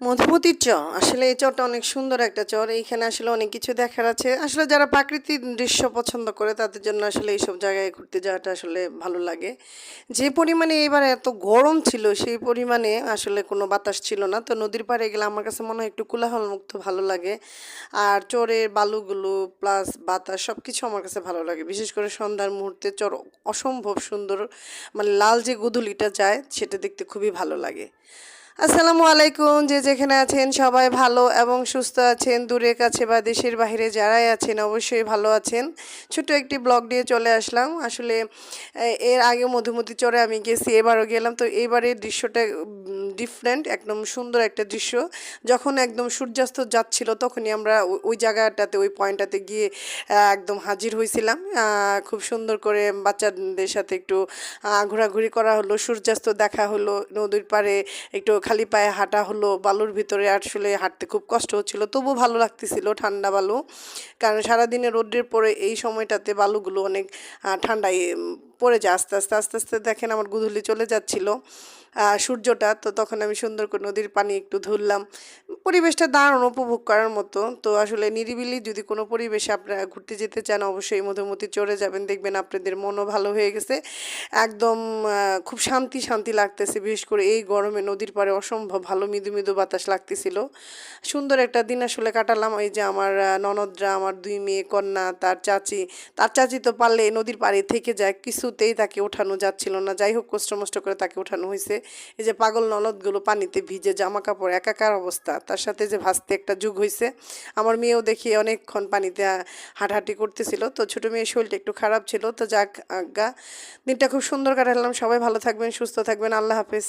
মধুমতির চর আসলে এই চরটা অনেক সুন্দর একটা চর। এইখানে আসলে অনেক কিছু দেখার আছে। আসলে যারা প্রাকৃতিক দৃশ্য পছন্দ করে, তাদের জন্য আসলে এইসব জায়গায় ঘুরতে যাওয়াটা আসলে ভালো লাগে। যে পরিমাণে এবার এত গরম ছিল, সেই পরিমাণে আসলে কোনো বাতাস ছিল না। তো নদীর পাড়ে গেলে আমার কাছে মনে হয় একটু কোলাহল মুক্ত ভালো লাগে। আর চরের বালুগুলো প্লাস বাতাস সব কিছু আমার কাছে ভালো লাগে। বিশেষ করে সন্ধ্যার মুহূর্তে চর অসম্ভব সুন্দর। মানে লাল যে গুদুলিটা যায়, সেটা দেখতে খুবই ভালো লাগে। আসসালামু আলাইকুম, যে যেখানে আছেন সবাই ভালো এবং সুস্থ আছেন। দূরে কাছে বা দেশের বাহিরে যারাই আছেন অবশ্যই ভালো আছেন। ছোট একটি ব্লগ দিয়ে চলে আসলাম। আসলে এর আগে মধুমতি চরে আমি গেছি, এবারও গেলাম। তো এবারের দৃশ্যটা ডিফারেন্ট একদম সুন্দর একটা দৃশ্য। যখন একদম সূর্যাস্ত যাচ্ছিল, তখনই আমরা ওই- জায়গাটাতে, ওই পয়েন্টটাতে গিয়ে একদম হাজির হয়েছিলাম। খুব সুন্দর করে বাচ্চাদের সাথে একটু ঘোরাঘুরি করা হলো, সূর্যাস্ত দেখা হলো, নদীর পাড়ে একটু খালি পায়ে হাঁটা হলো, বালুর ভিতরে আসলে হাঁটতে খুব কষ্ট হচ্ছিল তবু ভালো লাগতেছিল, ঠান্ডা বালু। কারণ সারাদিনে রোদ্রের পরে এই সময়টাতে বালুগুলো অনেক ঠান্ডায় পড়ে যায়। আস্তে আস্তে আস্তে আস্তে দেখেন আমার গুধুলি চলে যাচ্ছিল সূর্যটা। তো তখন আমি সুন্দর করে নদীর পানি একটু ধরলাম। পরিবেশটা দারুণ, উপভোগ করার মতো। তো আসলে নিরিবিলি যদি কোনো পরিবেশে আপনারা ঘুরতে যেতে চান, অবশ্যই মধুমতি চড়ে যাবেন। দেখবেন আপনাদের মনও ভালো হয়ে গেছে। একদম খুব শান্তি শান্তি লাগতেছে। বিশেষ করে এই গরমে নদীর পাড়ে অসম্ভব ভালো মৃদু মৃদু বাতাস লাগতেছিল। সুন্দর একটা দিন আসলে কাটালাম। এই যে আমার ননদরা, আমার দুই মেয়ে, কন্যা, তার চাচি। তার চাচি তো পারলে নদীর পাড়ে থেকে যায়। কিছুতেই তাকে ওঠানো যাচ্ছিল না। যাই হোক কষ্ট মষ্ট করে তাকে ওঠানো হয়েছে এই যে পাগল ননদগুলো পানিতে ভিজে জামা কাপড় একাকার অবস্থা, তার সাথে যে ভাসতে একটা যুগ হয়েছে আমার মেয়েও দেখি অনেকক্ষণ পানিতে হাঁটাহাঁটি করতেছিল। তো ছোটো মেয়ের শরীরটা একটু খারাপ ছিল। তো যাক, আজ্ঞা, দিনটা খুব সুন্দর কাটালাম। সবাই ভালো থাকবেন, সুস্থ থাকবেন। আল্লাহ হাফেজ।